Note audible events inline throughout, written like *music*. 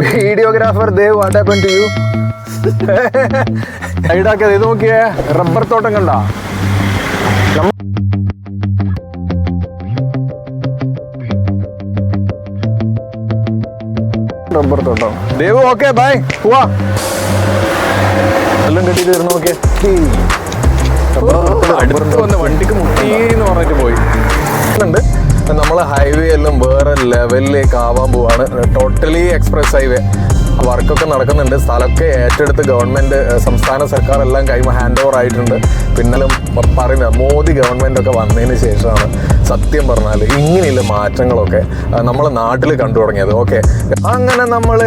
Videographer Dev what happen to you സൈഡാക്കിയത് ഇത് നോക്കിയേ rubber തോട്ടം കണ്ട റബ്ബർ തോട്ടം. ദേവ് ഓക്കെ ബൈ പോവാ. എല്ലാം കെട്ടി തീർന്നു നോക്കിയേ അടുത്ത് വന്ന് വണ്ടിക്ക് മുട്ടീന്ന് പറഞ്ഞിട്ട് പോയി. ഉണ്ട് നമ്മൾ ഹൈവേ എല്ലാം വേറെ ലെവലിലേക്ക് ആവാൻ പോവാണ്. ടോട്ടലി എക്സ്പ്രസ് ഹൈവേ വർക്കൊക്കെ നടക്കുന്നുണ്ട്. സ്ഥലമൊക്കെ ഏറ്റെടുത്ത് ഗവൺമെന്റ് സംസ്ഥാന സർക്കാർ എല്ലാം കൈമ ഹാൻഡ് ഓവർ ആയിട്ടുണ്ട്. പിന്നലും പറയുന്നത് മോദി ഗവൺമെന്റ് ഒക്കെ വന്നതിന് ശേഷമാണ് സത്യം പറഞ്ഞാൽ ഇങ്ങനെയുള്ള മാറ്റങ്ങളൊക്കെ നമ്മൾ നാട്ടിൽ കണ്ടു തുടങ്ങിയത്. ഓക്കെ അങ്ങനെ നമ്മൾ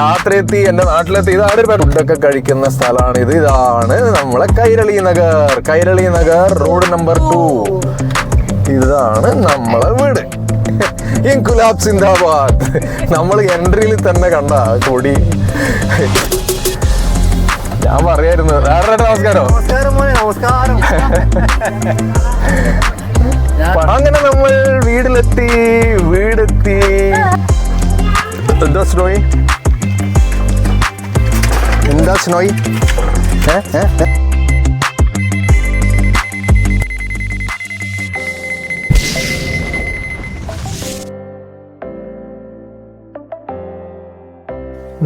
രാത്രിയെത്തി എന്റെ നാട്ടിലെത്തി. ഇതാണ് ഒരു ഫുഡൊക്കെ കഴിക്കുന്ന സ്ഥലമാണ് ഇത്. ഇതാണ് നമ്മളെ Kairali Nagar. Kairali Nagar road number two ഇതാണ് നമ്മളെ വീട്. ഇൻകുലാബ് സിന്ദാബാദ്. നമ്മൾ എൻട്രിയിൽ തന്നെ കണ്ട കൊടി. ഞാൻ പറയായിരുന്നു. നമസ്കാരം. നമസ്കാരം അങ്ങനെ നമ്മൾ വീട്ടിലെത്തി വീടെത്തി. എന്താ സ്നോയി? എന്താ സ്നോയി? ഏ? ഏ?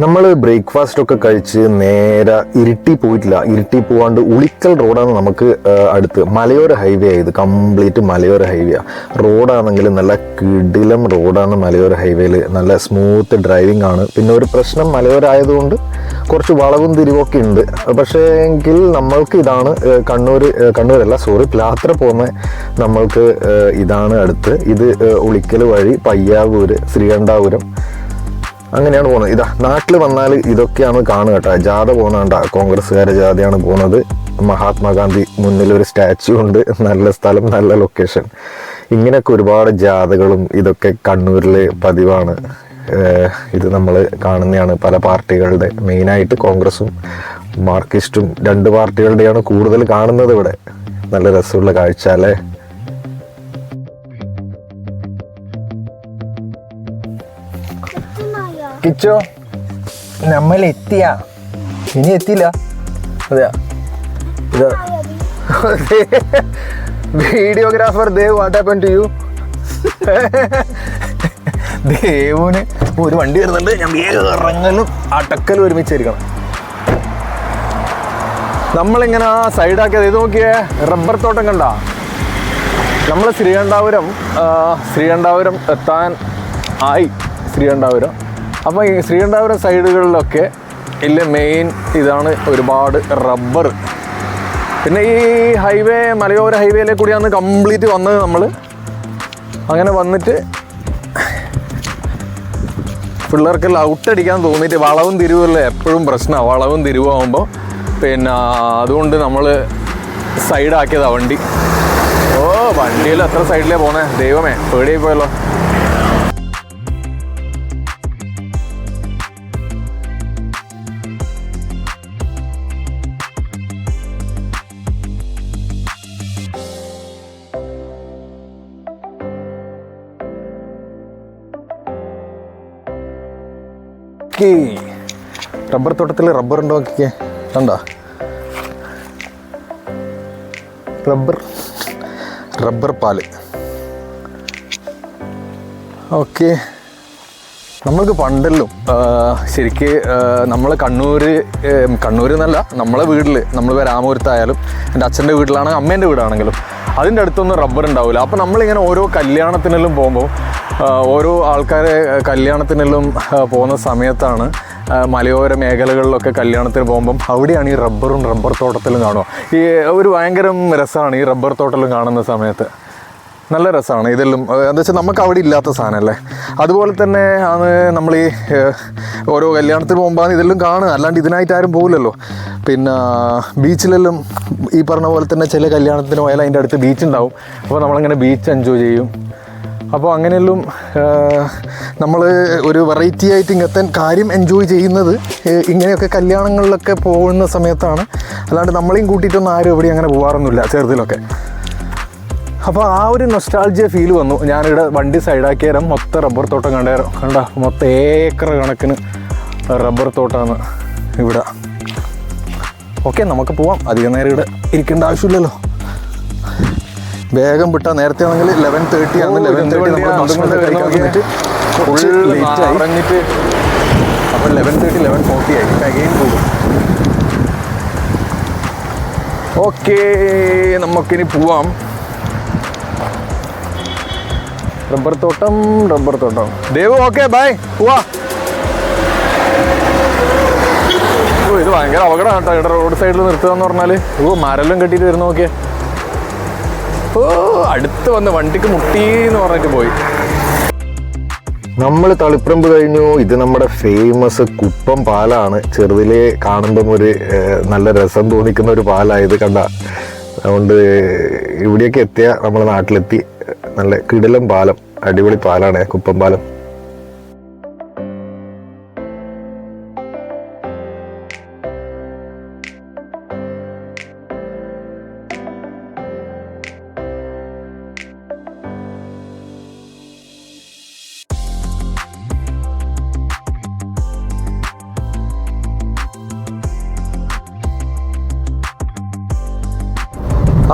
നമ്മൾ ബ്രേക്ക്ഫാസ്റ്റ് ഒക്കെ കഴിച്ച് നേരെ ഇരുട്ടി പോയിട്ടില്ല. ഇരുട്ടി പോവാണ്ട് ഉളിക്കൽ റോഡാണ് നമുക്ക് അടുത്ത്. മലയോര ഹൈവേ ആയത്. കംപ്ലീറ്റ് മലയോര ഹൈവേ റോഡാണെങ്കിൽ നല്ല കിടിലം റോഡാണ് മലയോര ഹൈവേയിൽ നല്ല സ്മൂത്ത് ഡ്രൈവിംഗ് ആണ്. പിന്നെ ഒരു പ്രശ്നം മലയോര ആയതുകൊണ്ട് കുറച്ച് വളവും തിരിവൊക്കെ ഉണ്ട്. പക്ഷേ എങ്കിൽ നമ്മൾക്ക് ഇതാണ് കണ്ണൂർ കണ്ണൂരല്ല സോറി പ്ലാത്ര പോകുന്ന നമ്മൾക്ക് ഇതാണ് അടുത്ത്. ഇത് ഉളിക്കൽ വഴി പയ്യാവൂർ ശ്രീകണ്ഠാപുരം. അങ്ങനെയാണ് പോകുന്നത്. ഇതാ നാട്ടിൽ വന്നാൽ ഇതൊക്കെയാണ് കാണുക കേട്ടോ. ജാഥ പോകുന്നതാണ്ട. കോൺഗ്രസ്സുകാരെ ജാഥയാണ് പോകുന്നത്. മഹാത്മാഗാന്ധി മുന്നിൽ ഒരു സ്റ്റാച്ചു ഉണ്ട്. നല്ല സ്ഥലം നല്ല ലൊക്കേഷൻ ഇങ്ങനെയൊക്കെ ഒരുപാട് ജാഥകളും ഇതൊക്കെ കണ്ണൂരിൽ പതിവാണ്. ഇത് നമ്മൾ കാണുന്നതാണ് പല പാർട്ടികളുടെ. മെയിനായിട്ട് കോൺഗ്രസും മാർക്കിസ്റ്റും രണ്ട് പാർട്ടികളുടെയാണ് കൂടുതൽ കാണുന്നത് ഇവിടെ. നല്ല രസമുള്ള കാഴ്ച അല്ലേ? കിച്ചോ നമ്മൾ എത്തിയ ഇനി എത്തിയില്ല. അതെയാ. ഇത് videographer Dev what happen to you ദേവുന് ഒരു വണ്ടി വരുന്നുണ്ട്. ഞാൻ വേഗം ഇറങ്ങലും അടക്കലും ഒരുമിച്ചായിരിക്കണം നമ്മളിങ്ങനെ ആ സൈഡാക്കിയത് ഇത് നോക്കിയേ റബ്ബർ തോട്ടം കണ്ട? നമ്മൾ ശ്രീകണ്ഠാപുരം ശ്രീകണ്ഠാപുരം എത്താൻ ആയി. ശ്രീകണ്ഠാപുരം. അപ്പോൾ ഈ ശ്രീകണ്ഠാപുരം സൈഡുകളിലൊക്കെ ഇല്ല മെയിൻ ഇതാണ് ഒരുപാട് റബ്ബർ പിന്നെ ഈ ഹൈവേ മലയോര ഹൈവേയിലെ കൂടിയാണ് കംപ്ലീറ്റ് വന്നത് നമ്മൾ അങ്ങനെ വന്നിട്ട് പിള്ളേർക്ക് ലൗട്ട് അടിക്കാൻ തോന്നിയിട്ട് വളവും തിരിവുമല്ലേ എപ്പോഴും പ്രശ്നമാണ് വളവും തിരിവാകുമ്പോൾ പിന്നെ അതുകൊണ്ട് നമ്മൾ സൈഡാക്കിയതാണ് വണ്ടി. ഓ വണ്ടിയിൽ അത്ര സൈഡിലേ പോണേ? ദൈവമേ പേടിയായി പോയല്ലോ. ഓക്കേ. റബ്ബർ തോട്ടത്തിൽ റബ്ബർ ഉണ്ടോ നോക്കിക്കേ. കണ്ടോ? റബ്ബർ റബ്ബർ പാൽ. ഓക്കെ. നമ്മൾക്ക് പണ്ടല്ലോ ശരിക്ക് നമ്മൾ കണ്ണൂർ കണ്ണൂർ എന്നല്ല നമ്മളെ വീട്ടിൽ നമ്മൾ രാമപുരത്തായാലും എന്റെ അച്ഛന്റെ വീട്ടിലാണ് അമ്മേന്റെ വീടാണെങ്കിലും അതിന്റെ അടുത്തൊന്നും റബ്ബർ ഉണ്ടാവില്ല അപ്പോൾ നമ്മളിങ്ങനെ ഓരോ കല്യാണത്തിനെല്ലാം പോകുമ്പോൾ ഓരോ ആൾക്കാരെ കല്യാണത്തിനെല്ലാം പോകുന്ന സമയത്താണ് മലയോര മേഖലകളിലൊക്കെ കല്യാണത്തിന് പോകുമ്പം അവിടെയാണ് ഈ റബ്ബറും റബ്ബർ തോട്ടത്തിലും കാണുക. ഈ ഒരു ഭയങ്കര രസമാണ് ഈ റബ്ബർ തോട്ടത്തിലും കാണുന്ന സമയത്ത്. നല്ല രസമാണ് ഇതെല്ലാം. എന്താ വെച്ചാൽ നമുക്ക് അവിടെ ഇല്ലാത്ത സാധനമല്ലേ അതുപോലെ തന്നെ ആണ് നമ്മൾ ഈ ഓരോ കല്യാണത്തിന് പോകുമ്പോൾ ഇതെല്ലാം കാണുക. അല്ലാണ്ട് ഇതിനായിട്ട് ആരും പോകില്ലല്ലോ പിന്നെ ബീച്ചിലെല്ലാം ഈ പറഞ്ഞ പോലെ തന്നെ ചില കല്യാണത്തിന് പോയാൽ അതിന്റെ അടുത്ത് ബീച്ച് ഉണ്ടാവും. അപ്പോൾ നമ്മളങ്ങനെ ബീച്ച് എൻജോയ് ചെയ്യും. അപ്പോൾ അങ്ങനെയെല്ലാം നമ്മൾ ഒരു വെറൈറ്റി ആയിട്ട് ഇങ്ങനത്തെ കാര്യം എൻജോയ് ചെയ്യുന്നത് ഇങ്ങനെയൊക്കെ കല്യാണങ്ങളിലൊക്കെ പോകുന്ന സമയത്താണ്. അല്ലാണ്ട് നമ്മളെയും കൂട്ടിയിട്ടൊന്നും ആരും എവിടെയും അങ്ങനെ പോകാറൊന്നുമില്ല ചെറുതിലൊക്കെ. അപ്പോൾ ആ ഒരു നൊസ്റ്റാൾജിയ ഫീൽ വന്നു. ഞാനിവിടെ വണ്ടി സൈഡാക്കിയ നേരം മൊത്തം റബ്ബർ തോട്ടം കണ്ടേരം കണ്ട മൊത്തം ഏക്കർ കണക്കിന് റബ്ബർ തോട്ടമാണ് ഇവിടെ. ഓക്കെ നമുക്ക് പോവാം. അധികം നേരം ഇവിടെ ഇരിക്കേണ്ട ആവശ്യമില്ലല്ലോ. വേഗം വിട്ടാൽ നേരത്തെ ആണെങ്കിൽ ലെവൻ തേർട്ടി ആണ് ലെവൻ തേർട്ടി അപ്പോൾ ലെവൻ തേർട്ടി ലെവൻ ഫോർട്ടി ആയി. അഗെയിൻ പോകും. ഓക്കേ നമുക്കിനി പോവാം. റബ്ബർ തോട്ടം റബ്ബർ തോട്ടം. ദേവു ഓക്കെ ബൈ പോവാ. ഓ ഇത് ഭയങ്കര അപകടമാണ് കേട്ടോ. ഇവിടെ റോഡ് സൈഡിൽ നിർത്തുക എന്ന് പറഞ്ഞാൽ ഓ മരലും കെട്ടിയിട്ട് വരുന്ന നോക്കിയേ ഓ അടുത്ത് വന്ന് വണ്ടിക്ക് മുട്ടി എന്ന് പറഞ്ഞിട്ട് പോയി. നമ്മൾ തളിപ്പറമ്പ് കഴിഞ്ഞു. ഇത് നമ്മുടെ ഫേമസ് കുപ്പം പാലാണ്. ചെറുതിലെ കാണുമ്പം ഒരു നല്ല രസം തോന്നിക്കുന്ന ഒരു പാലായത് കണ്ട അതുകൊണ്ട് ഇവിടെയൊക്കെ എത്തിയ നമ്മുടെ നാട്ടിലെത്തി. നല്ല കിടിലം പാലം അടിപൊളി പാലാണ് കുപ്പം പാലം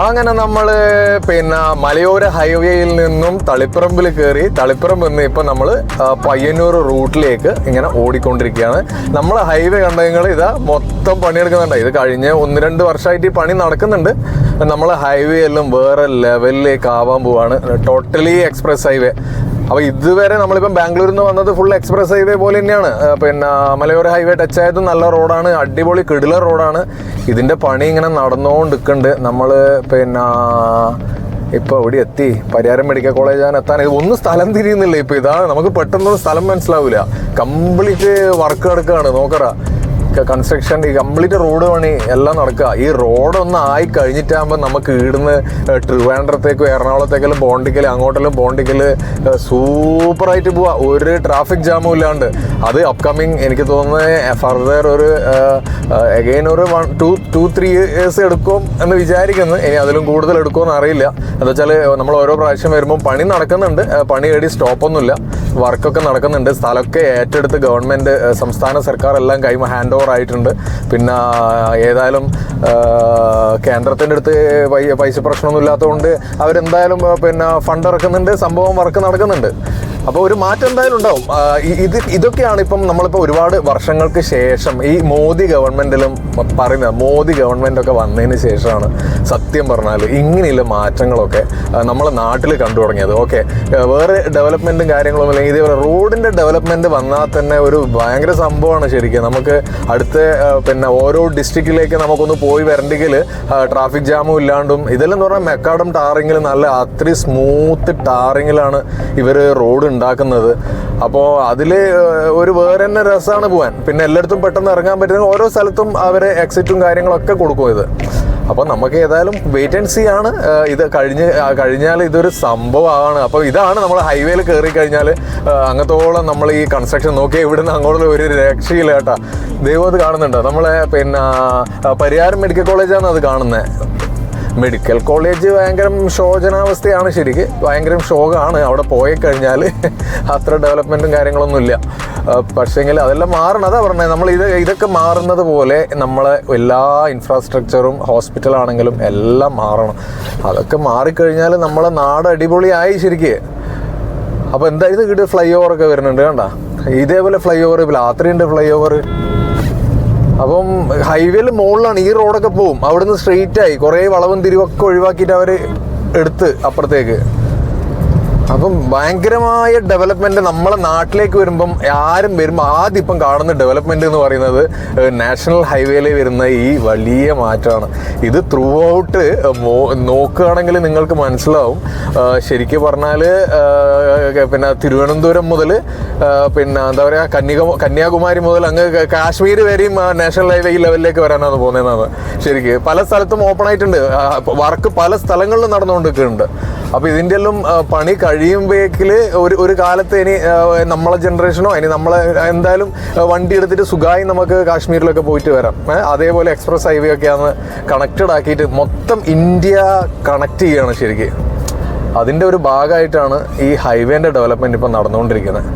അങ്ങനെ നമ്മൾ പിന്നെ മലയോര ഹൈവേയിൽ നിന്നും തളിപ്പറമ്പിൽ കയറി തളിപ്പറമ്പിൽ നിന്ന് ഇപ്പം നമ്മൾ പയ്യന്നൂർ റൂട്ടിലേക്ക് ഇങ്ങനെ ഓടിക്കൊണ്ടിരിക്കുകയാണ്. നമ്മൾ ഹൈവേ കണ്ടെങ്കിൽ ഇതാ മൊത്തം പണിയെടുക്കുന്നുണ്ട്. ഇത് കഴിഞ്ഞ് ഒന്ന് രണ്ട് വർഷമായിട്ട് ഈ പണി നടക്കുന്നുണ്ട്. നമ്മൾ ഹൈവേ എല്ലാം വേറെ ലെവലിലേക്ക് ആവാൻ പോവാണ്. ടോട്ടലി എക്സ്പ്രസ് ഹൈവേ അപ്പോൾ ഇതുവരെ നമ്മളിപ്പം ബാംഗ്ലൂരിൽ നിന്ന് വന്നത് ഫുൾ എക്സ്പ്രസ് ഹൈവേ പോലെ തന്നെയാണ്. പിന്നെ മലയോര ഹൈവേ ടച്ച് ആയതും നല്ല റോഡാണ് അടിപൊളി കിടില റോഡാണ് ഇതിന്റെ പണി ഇങ്ങനെ നടന്നുകൊണ്ടിരിക്കുന്നുണ്ട് നമ്മൾ പിന്നെ ഇപ്പോൾ ഇവിടെ എത്തി? പരിയാരം മെഡിക്കൽ കോളേജാണ് എത്താൻ ഇത് ഒന്നും സ്ഥലം തിരിയുന്നില്ല ഇപ്പോൾ ഇതാണ് നമുക്ക് പെട്ടെന്നൊന്നും സ്ഥലം മനസ്സിലാവില്ല കംപ്ലീറ്റ് വർക്ക് കിടക്കുകയാണ് നോക്കറ കൺസ്ട്രക്ഷൻ ഈ കംപ്ലീറ്റ് റോഡ് പണി എല്ലാം നടക്കുക. ഈ റോഡ് ഒന്ന് ആയി കഴിഞ്ഞിട്ടാകുമ്പോൾ നമുക്ക് ഇവിടുന്ന് ട്രിവാൻഡ്രത്തേക്കും എറണാകുളത്തേക്കെല്ലാം ബോണ്ടിക്കൽ അങ്ങോട്ടെല്ലാം ബോണ്ടിക്കൽ സൂപ്പറായിട്ട് പോവാ. ഒരു ട്രാഫിക് ജാമും ഇല്ലാണ്ട്. അത് അപ്കമിങ് എനിക്ക് തോന്നുന്നത് ഫർദർ ഒരു എഗെയിൻ ഒരു one two two three years എടുക്കും എന്ന് വിചാരിക്കുന്നു. ഇനി അതിലും കൂടുതൽ എടുക്കുമെന്ന് അറിയില്ല. എന്താ വെച്ചാൽ നമ്മൾ ഓരോ പ്രാവശ്യം വരുമ്പോൾ പണി നടക്കുന്നുണ്ട്. പണി ഏടി സ്റ്റോപ്പൊന്നുമില്ല വർക്കൊക്കെ നടക്കുന്നുണ്ട്. സ്ഥലമൊക്കെ ഏറ്റെടുത്ത് ഗവൺമെന്റ് സംസ്ഥാന സർക്കാർ എല്ലാം കൈ ഹാൻഡ് ഓവർ ആയിട്ടുണ്ട്. പിന്നെ ഏതായാലും കേന്ദ്രത്തിന്റെ അടുത്ത് പൈസ പ്രശ്നമൊന്നും ഇല്ലാത്തതുകൊണ്ട് അവരെന്തായാലും പിന്നെ ഫണ്ട് ഇറക്കുന്നുണ്ട് സംഭവം വർക്ക് നടക്കുന്നുണ്ട്. അപ്പോൾ ഒരു മാറ്റം എന്തായാലും ഉണ്ടാവും. ഇത് ഇതൊക്കെയാണ് ഇപ്പം നമ്മളിപ്പോൾ ഒരുപാട് വർഷങ്ങൾക്ക് ശേഷം ഈ മോദി ഗവൺമെന്റിലും പറയുന്നത്. മോദി ഗവൺമെന്റൊക്കെ വന്നതിന് ശേഷമാണ് സത്യം പറഞ്ഞാൽ ഇങ്ങനെയുള്ള മാറ്റങ്ങളൊക്കെ നമ്മളെ നാട്ടിൽ കണ്ടു തുടങ്ങിയത് ഓക്കെ വേറെ ഡെവലപ്മെന്റും കാര്യങ്ങളൊന്നും ഇല്ലെങ്കിൽ ഇതേപോലെ റോഡിന്റെ ഡെവലപ്മെന്റ് വന്നാൽ തന്നെ ഒരു ഭയങ്കര സംഭവമാണ് ശരിക്കും. നമുക്ക് അടുത്ത പിന്നെ ഓരോ ഡിസ്ട്രിക്റ്റിലേക്ക് നമുക്കൊന്ന് പോയി വരണ്ടെങ്കിൽ ട്രാഫിക് ജാമും ഇല്ലാണ്ടും ഇതെല്ലാം പറഞ്ഞാൽ മെക്കാഡം ടാറിങ്ങിൽ നല്ല അത്രയും സ്മൂത്ത് ടാറിങ്ങിലാണ് ഇവർ റോഡ് ഉണ്ടാക്കുന്നത്. അപ്പോൾ അതിൽ ഒരു വേറെ തന്നെ രസമാണ് പോകാൻ പിന്നെ എല്ലായിടത്തും പെട്ടെന്ന് ഇറങ്ങാൻ പറ്റുന്ന ഓരോ സ്ഥലത്തും അവരെ എക്സിറ്റും കാര്യങ്ങളൊക്കെ കൊടുക്കും ഇത്. അപ്പോൾ നമുക്ക് ഏതായാലും വെയിറ്റ് ആൻഡ് സി ആണ്. ഇത് കഴിഞ്ഞ് കഴിഞ്ഞാൽ ഇതൊരു സംഭവമാണ് അപ്പോൾ ഇതാണ് നമ്മൾ ഹൈവേയിൽ കയറി കഴിഞ്ഞാൽ അങ്ങത്തോളം നമ്മൾ ഈ കൺസ്ട്രക്ഷൻ നോക്കിയാൽ ഇവിടുന്ന് അങ്ങോട്ടുള്ള ഒരു രക്ഷയില്ല കേട്ടാ. ദൈവം അത് കാണുന്നുണ്ട്. നമ്മളെ പിന്നെ പരിയാരം മെഡിക്കൽ കോളേജാണ് അത് കാണുന്നത് മെഡിക്കൽ കോളേജ് ഭയങ്കര ശോചനാവസ്ഥയാണ് ശരിക്ക്. ഭയങ്കര ശോകമാണ് അവിടെ പോയി കഴിഞ്ഞാൽ അത്ര ഡെവലപ്മെന്റും കാര്യങ്ങളൊന്നുമില്ല. പക്ഷേങ്കിൽ അതെല്ലാം മാറണം. അതാ പറഞ്ഞത് നമ്മൾ ഇത് ഇതൊക്കെ മാറുന്നത് പോലെ നമ്മളെ എല്ലാ ഇൻഫ്രാസ്ട്രക്ചറും ഹോസ്പിറ്റലാണെങ്കിലും എല്ലാം മാറണം. അതൊക്കെ മാറിക്കഴിഞ്ഞാൽ നമ്മളെ നാട് അടിപൊളിയായി ശരിക്ക്. അപ്പോൾ എന്തായാലും ഇത് ഫ്ലൈ ഓവറൊക്കെ വരുന്നുണ്ട് കണ്ട? ഇതേപോലെ ഫ്ലൈ ഓവർ രാത്രിയുണ്ട് ഫ്ലൈ ഓവർ അപ്പം ഹൈവേയിൽ മുകളിലാണ് ഈ റോഡൊക്കെ പോവും. അവിടുന്ന് സ്ട്രെയിറ്റ് ആയി കുറേ വളവും തിരിവൊക്കെ ഒഴിവാക്കിയിട്ട് അവർ എടുത്ത് അപ്പുറത്തേക്ക്. അപ്പം ഭയങ്കരമായ ഡെവലപ്മെന്റ് നമ്മളെ നാട്ടിലേക്ക് വരുമ്പം ആരും വരുമ്പോൾ ആദ്യം ഇപ്പം കാണുന്ന ഡെവലപ്മെന്റ് എന്ന് പറയുന്നത് നാഷണൽ ഹൈവേയിൽ വരുന്ന ഈ വലിയ മാറ്റമാണ്. ഇത് ത്രൂ ഔട്ട് നോക്കുകയാണെങ്കിൽ നിങ്ങൾക്ക് മനസ്സിലാവും. ശരിക്കും പറഞ്ഞാൽ പിന്നെ തിരുവനന്തപുരം മുതൽ പിന്നെ എന്താ പറയുക കന്യക കന്യാകുമാരി മുതൽ അങ്ങ് കാശ്മീർ വരെയും നാഷണൽ ഹൈവേ ഈ ലെവലിലേക്ക് വരാനാണ് പോകുന്നതെന്നാണ്. ശരിക്ക് പല സ്ഥലത്തും ഓപ്പൺ ആയിട്ടുണ്ട്. വർക്ക് പല സ്ഥലങ്ങളിലും നടന്നുകൊണ്ടിരിക്കുന്നുണ്ട്. അപ്പോൾ ഇതിന്റെ എല്ലാം പണി കഴിയുമ്പോഴേക്കിൽ ഒരു ഒരു കാലത്ത് ഇനി നമ്മളെ ജനറേഷനോ ഇനി നമ്മളെ എന്തായാലും വണ്ടി എടുത്തിട്ട് സുഖമായി നമുക്ക് കാശ്മീരിലൊക്കെ പോയിട്ട് വരാം. അതേപോലെ എക്സ്പ്രസ് ഹൈവേ ഒക്കെ ആണ് കണക്റ്റഡ് ആക്കിയിട്ട് മൊത്തം ഇന്ത്യ കണക്ട് ചെയ്യാണ് ശരിക്കും. അതിന്റെ ഒരു ഭാഗമായിട്ടാണ് ഈ ഹൈവേന്റെ ഡെവലപ്മെന്റ് ഇപ്പം നടന്നുകൊണ്ടിരിക്കുന്നത്.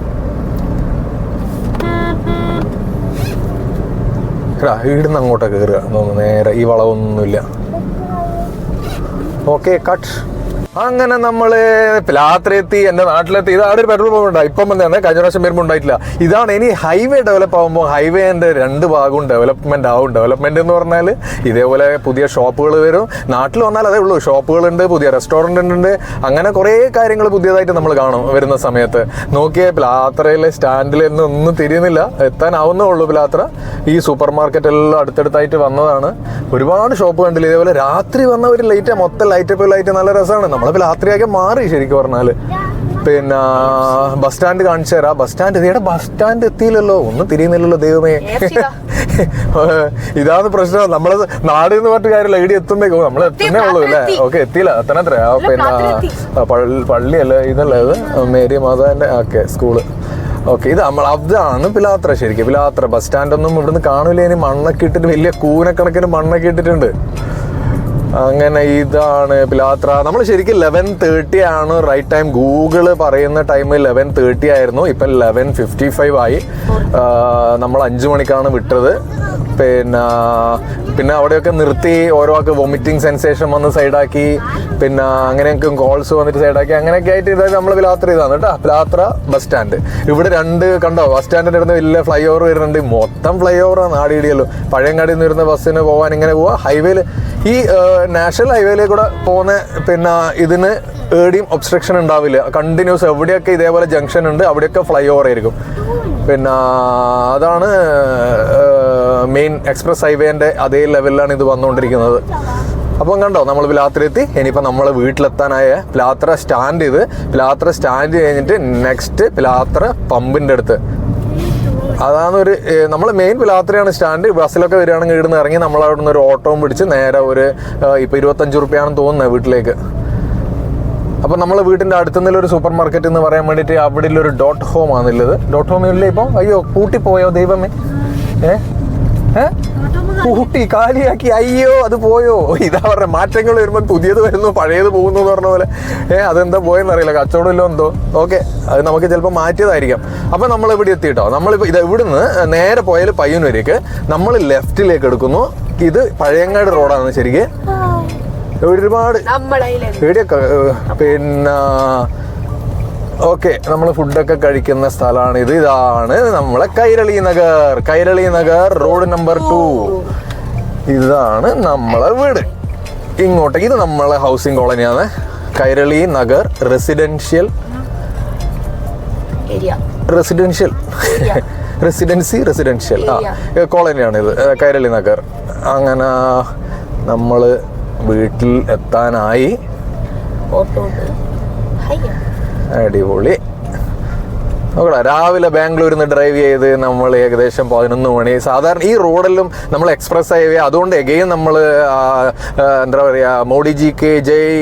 ഇവിടുന്ന് അങ്ങോട്ടൊക്കെ കയറുക നേരെ ഈ വളവൊന്നുമില്ല. ഓക്കെ കട്ട് അങ്ങനെ നമ്മൾ രാത്രിയെത്തി എന്റെ നാട്ടിലെത്തി. ഇതാണ് ഒരു പെട്രോൾ പമ്പ് ഉണ്ടായി. ഇപ്പം വന്നതാണ് കഴിഞ്ഞ പ്രാവശ്യം വരുമ്പോൾ ഉണ്ടായിട്ടില്ല. ഇതാണ് ഇനി ഹൈവേ ഡെവലപ്പ് ആകുമ്പോൾ ഹൈവേന്റെ രണ്ട് ഭാഗവും ഡെവലപ്മെന്റ് ആവും. ഡെവലപ്മെന്റ് എന്ന് പറഞ്ഞാൽ ഇതേപോലെ പുതിയ ഷോപ്പുകൾ വരും. നാട്ടിൽ വന്നാൽ അതേ ഉള്ളൂ. ഷോപ്പുകളുണ്ട് പുതിയ റെസ്റ്റോറന്റ് ഉണ്ട് അങ്ങനെ കുറേ കാര്യങ്ങൾ പുതിയതായിട്ട് നമ്മൾ കാണും വരുന്ന സമയത്ത്. നോക്കിയേ പ്ലാത്രയിലെ സ്റ്റാൻഡിൽ നിന്ന് ഒന്നും തിരിയുന്നില്ല. എത്താനാവുന്നേ ഉള്ളൂ പ്ലാത്ര. ഈ സൂപ്പർ മാർക്കറ്റ് എല്ലാം അടുത്തടുത്തായിട്ട് വന്നതാണ്. ഒരുപാട് ഷോപ്പ് കണ്ടില്ല? ഇതേപോലെ രാത്രി വന്ന ഒരു ലൈറ്റ് മൊത്തം ലൈറ്റ് നല്ല രസമാണ്. നമ്മളിപ്പോൾ രാത്രിയാകെ മാറി ശരിക്കും പറഞ്ഞാൽ പിന്നെ ബസ് സ്റ്റാൻഡ് കാണിച്ചു തരാം. ബസ് സ്റ്റാൻഡ് ഇതേടെ ബസ് സ്റ്റാൻഡ് എത്തിയില്ലല്ലോ. ഒന്നും തിരിയുന്നില്ലല്ലോ ദൈവമേ. ഇതാണ് പ്രശ്നം. നമ്മൾ നാട് എന്ന് പറഞ്ഞ കാര്യമില്ല. ഇടി എത്തുമ്പോ നമ്മൾ എത്തുന്നേ ഉള്ളൂ അല്ലേ? ഓക്കെ എത്തിയില്ല. എത്തണത്ര ആ പിന്നെ പള്ളിയല്ലേ ഇതല്ലേ ഇത്? മേരി മാതാവിന്റെ ഓക്കെ സ്കൂൾ. ഓക്കെ ഇത് നമ്മൾ അതാണ് പിലാത്ര ശരിക്കും. പിലാത്ര. ബസ് സ്റ്റാൻഡൊന്നും ഇവിടുന്ന് കാണൂല ഇനി മണ്ണൊക്കെ ഇട്ടിട്ട് വലിയ കൂനക്കണക്കിന് മണ്ണൊക്കെ ഇട്ടിട്ടുണ്ട്. അങ്ങനെ ഇതാണ്. പിലാത്ര നമ്മൾ ശരിക്കും ലെവൻ തേർട്ടി ആണ് റൈറ്റ് ടൈം ഗൂഗിൾ പറയുന്ന ടൈം ലെവൻ തേർട്ടി ആയിരുന്നു. ഇപ്പം ലെവൻ ഫിഫ്റ്റി ഫൈവ് ആയി നമ്മൾ അഞ്ചു മണിക്കാണ് വിട്ടത്. പിന്നെ പിന്നെ അവിടെയൊക്കെ നിർത്തി ഓരോ ആൾക്ക് വൊമിറ്റിംഗ് സെൻസേഷൻ വന്ന് സൈഡാക്കി പിന്നെ അങ്ങനെയൊക്കെ കോൾസ് വന്നിട്ട് സൈഡാക്കി അങ്ങനെയൊക്കെ ആയിട്ട് ഇതായത് നമ്മൾ പിലാത്ര ഇതാണ് കേട്ടോ പിലാത്ര ബസ് സ്റ്റാൻഡ് ഇവിടെ രണ്ട് കണ്ടോ? ബസ് സ്റ്റാൻഡിന്റെ അടുത്ത് വലിയ ഫ്ലൈ ഓവർ വരുന്നുണ്ട്. മൊത്തം ഫ്ലൈ ഓവറാണ് ആടിയിടിയല്ലോ പഴയങ്ങാടിയിൽ നിന്ന് വരുന്ന ബസ്സിന് പോകാൻ ഇങ്ങനെ പോവാ. ഹൈവേയിൽ ഈ നാഷണൽ ഹൈവേയിലേക്ക് കൂടെ പോകുന്ന പിന്നെ ഇതിന് ഏടിയും ഒബ്സ്ട്രക്ഷൻ ഉണ്ടാവില്ല. കണ്ടിന്യൂസ് എവിടെയൊക്കെ ഇതേപോലെ ജംഗ്ഷൻ ഉണ്ട് അവിടെയൊക്കെ ഫ്ലൈ ഓവർ ആയിരിക്കും. പിന്നെ അതാണ് മെയിൻ എക്സ്പ്രസ് ഹൈവേന്റെ അതേ ലെവലിലാണ് ഇത് വന്നുകൊണ്ടിരിക്കുന്നത്. അപ്പം കണ്ടോ നമ്മൾ പിലാത്ര എത്തി ഇനിയിപ്പോൾ നമ്മൾ വീട്ടിലെത്താനായ പിലാത്ര സ്റ്റാൻഡ് ചെയ്ത് പിലാത്ര സ്റ്റാൻഡ് കഴിഞ്ഞിട്ട് നെക്സ്റ്റ് പിലാത്ര പമ്പിന്റെ അടുത്ത്. അതാണ് ഒരു നമ്മൾ മെയിൻ പിലാത്രയാണ് സ്റ്റാൻഡ് ബസ്സിലൊക്കെ വരികയാണെങ്കിൽ ഇവിടുന്ന് ഇറങ്ങി നമ്മൾ അവിടെ നിന്ന് ഒരു ഓട്ടോയും പിടിച്ച് നേരെ ഒരു ഇപ്പോൾ ഇരുപത്തഞ്ച് റുപ്യാണെന്ന് തോന്നുന്നത് വീട്ടിലേക്ക്. അപ്പം നമ്മൾ വീട്ടിന്റെ അടുത്തുനിന്നുള്ള ഒരു സൂപ്പർ മാർക്കറ്റ് എന്ന് പറയാൻ വേണ്ടിയിട്ട് അവിടെ ഒരു ഡോട്ട് ഹോം ആണുള്ളത്. ഡോട്ട് ഹോം ഇല്ലേ ഇപ്പം? അയ്യോ പൂട്ടിപ്പോയോ ദൈവമേ? ഏ? ഏ? പൂട്ടി കാലിയാക്കി അയ്യോ അത് പോയോ? ഇതാ പറഞ്ഞ മാറ്റങ്ങൾ വരുമ്പോൾ പുതിയത് വരുന്നു പഴയത് പോകുന്നു എന്ന് പറഞ്ഞ പോലെ. ഏ അതെന്താ പോയെന്ന് അറിയില്ല കച്ചവടമില്ലോ എന്തോ. ഓക്കെ അത് നമുക്ക് ചിലപ്പോൾ മാറ്റിയതായിരിക്കാം. അപ്പം നമ്മൾ ഇവിടെ എത്തിയിട്ടോ നമ്മളിപ്പോൾ ഇത് ഇവിടുന്ന് നേരെ പോയാൽ പയ്യന്നൂരേക്ക്. നമ്മൾ ലെഫ്റ്റിലേക്ക് എടുക്കുന്നു. ഇത് പഴയങ്ങാട് റോഡാണ് ശരിക്ക്. ഒരുപാട് ഏഹ്, പിന്നെ ഓക്കെ നമ്മൾ ഫുഡൊക്കെ കഴിക്കുന്ന സ്ഥലമാണ് ഇത് ഇതാണ് നമ്മളെ Kairali Nagar. Kairali Nagar road number two. ഇതാണ് നമ്മളെ വീട്. ഇങ്ങോട്ടേക്ക് ഇത് നമ്മളെ housing കോളനിയാണ്. Kairali Nagar residential residential. *laughs* Residency residential. ആ കോളനിയാണ് ഇത്. കൈരളി നഗർ. അങ്ങനെ നമ്മൾ വീട്ടിൽ എത്താനായി. ഓട്ടോ അടിപൊളി. നോക്കടാ രാവിലെ ബാംഗ്ലൂരിൽ നിന്ന് ഡ്രൈവ് ചെയ്ത് നമ്മൾ ഏകദേശം പതിനൊന്ന് മണി. സാധാരണ ഈ റോഡിലും നമ്മൾ എക്സ്പ്രസ് ഹൈവേ അതുകൊണ്ട് എഗെയിൻ നമ്മൾ എന്താ പറയുക കെ ജയ്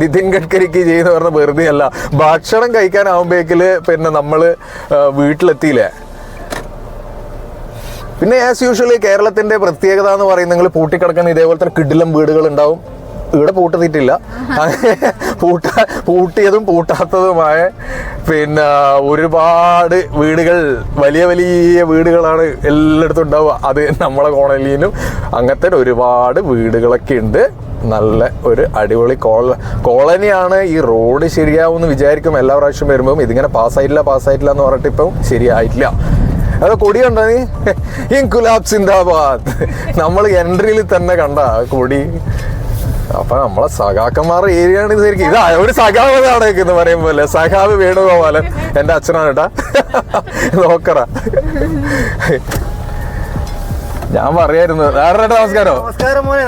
നിതിൻ ഗഡ്കരിക്ക് ജയ് എന്ന് പറഞ്ഞ വെറുതെ അല്ല ഭക്ഷണം കഴിക്കാനാവുമ്പോഴേക്കിൽ പിന്നെ നമ്മൾ വീട്ടിലെത്തിയില്ലേ? പിന്നെ ആസ് യൂഷ്വലി കേരളത്തിന്റെ പ്രത്യേകത എന്ന് പറയുന്നത് നിങ്ങൾ പൂട്ടിക്കിടക്കുന്ന ഇതേപോലത്തെ കിടിലം വീടുകൾ ഉണ്ടാവും ഇവിടെ പൂട്ടത്തിട്ടില്ല പൂട്ട പൂട്ടിയതും പൂട്ടാത്തതുമായ പിന്നെ ഒരുപാട് വീടുകൾ വലിയ വലിയ വീടുകളാണ് എല്ലായിടത്തും ഉണ്ടാവുക. അത് നമ്മളെ കോളനിയിലും അങ്ങനത്തെ ഒരുപാട് വീടുകളൊക്കെ ഉണ്ട്. നല്ല ഒരു അടിപൊളി കോള കോളനിയാണ് ഈ റോഡ് ശരിയാവുമെന്ന് വിചാരിക്കും എല്ലാ പ്രാവശ്യം വരുമ്പോൾ ഇതിങ്ങനെ പാസ്സായിട്ടില്ല പാസ്സായിട്ടില്ല എന്ന് പറഞ്ഞിട്ട് ഇപ്പം ശരിയായിട്ടില്ല. അത് കൊടി കണ്ടോ നീ? ഇൻകുലാബ് സിന്ദാബാദ്. നമ്മൾ എൻട്രിയിൽ തന്നെ കണ്ട കൊടി. അപ്പൊ നമ്മളെ സഖാക്കന്മാരുടെ ഏരിയ ആണ് ഇത് ശരിക്കും. ഇതാ ഒരു സഖാവ് നാടകെന്ന് പറയും പോലെ. സഖാവ് വേണുഗോപാലൻ എന്റെ അച്ഛനാണ് കേട്ടാ. നോക്കറ ഞാൻ പറയായിരുന്നു. ആരുടെ നമസ്കാരം. മോനെ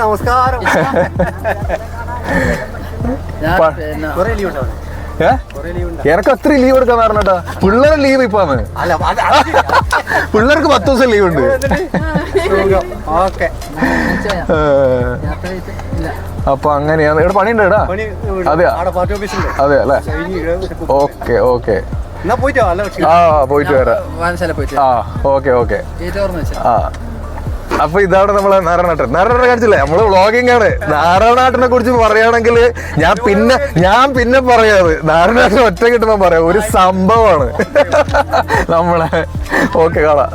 എനക്ക് അത്ര ലീവ് എടുക്കാൻ പറഞ്ഞട്ടാ പിള്ളേരെ ലീവ് ഇപ്പാന്ന് അല്ല അത് അത് പിള്ളേർക്ക് പത്ത് ദിവസം ലീവ് ഉണ്ട്. ഓക്കെ. അപ്പൊ അങ്ങനെയാണ്. ഇവിടെ പണിയുണ്ട് ഇടാ പണി അതെയാ? അതെ അല്ലേ? Okay okay. ആ പോയിട്ട് വരാം. ആ ഓക്കെ ഓക്കെ. ഗേറ്റ് ഓർമ്മ വെച്ചാ ആ. അപ്പൊ ഇതാണ് നമ്മളെ നാരായണാട്ടൻ. നാരായണ കാണിച്ചില്ലേ? നമ്മൾ വ്ളോഗിംഗ് ആണ് നാരായണാട്ടനെ കുറിച്ച് പറയുകയാണെങ്കിൽ ഞാൻ പിന്നെ ഞാൻ പിന്നെ പറയാത്. നാരായണാട്ടൻ ഒറ്റ കിട്ടുമ്പോ പറയാം. ഒരു സംഭവമാണ്. നമ്മളെ. ഓക്കെ കാണാം.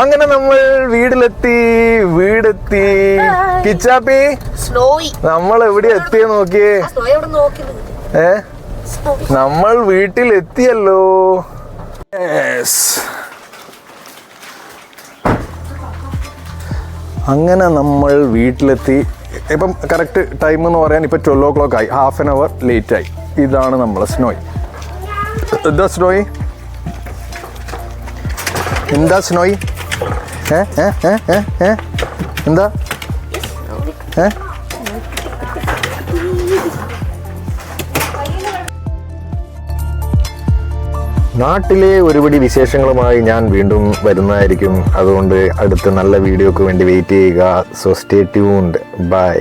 അങ്ങനെ നമ്മൾ വീട്ടിലെത്തി വീടെത്തി. കിച്ചാപ്പി നമ്മൾ എവിടെ എത്തിയ നോക്കിയേ? ഏ? നമ്മൾ വീട്ടിലെത്തിയല്ലോ. എത്തിയല്ലോ അങ്ങനെ നമ്മൾ വീട്ടിലെത്തി. ഇപ്പം കറക്റ്റ് ടൈം എന്ന് പറയാൻ ഇപ്പം ട്വൽവ് ഓ ക്ലോക്ക് ആയി. ഹാഫ് ആൻ അവർ ലേറ്റ് ആയി. ഇതാണ് നമ്മളെ സ്നോയ് എന്താ സ്നോയ് എന്താ സ്നോയ് എന്താ? നാട്ടിലെ ഒരുപടി വിശേഷങ്ങളുമായി ഞാൻ വീണ്ടും വരുന്നതായിരിക്കും. അതുകൊണ്ട് അടുത്ത നല്ല വീഡിയോക്ക് വേണ്ടി വെയിറ്റ് ചെയ്യുക. So stay tuned by